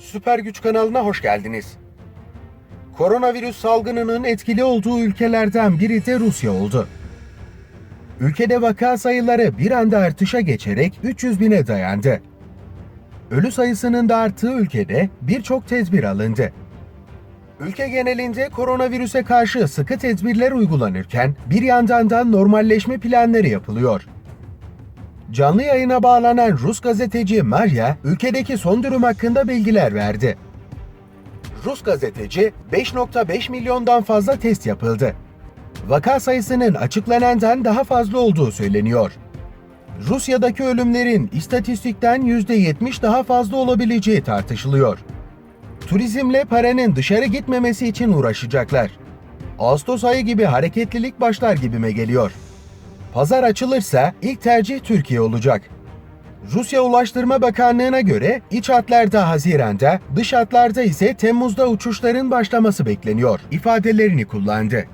Süper Güç kanalına hoş geldiniz. Koronavirüs salgınının etkili olduğu ülkelerden biri de Rusya oldu. Ülkede vaka sayıları bir anda artışa geçerek 300 bine dayandı. Ölü sayısının da arttığı ülkede birçok tedbir alındı. Ülke genelinde koronavirüse karşı sıkı tedbirler uygulanırken bir yandan da normalleşme planları yapılıyor. Canlı yayına bağlanan Rus gazeteci Marya, ülkedeki son durum hakkında bilgiler verdi. Rus gazeteci 5.5 milyondan fazla test yapıldı. Vaka sayısının açıklanandan daha fazla olduğu söyleniyor. Rusya'daki ölümlerin istatistikten %70 daha fazla olabileceği tartışılıyor. Turizmle paranın dışarı gitmemesi için uğraşacaklar. Ağustos ayı gibi hareketlilik başlar gibime geliyor. Pazar açılırsa ilk tercih Türkiye olacak. Rusya Ulaştırma Bakanlığı'na göre iç hatlarda Haziran'da, dış hatlarda ise Temmuz'da uçuşların başlaması bekleniyor ifadelerini kullandı.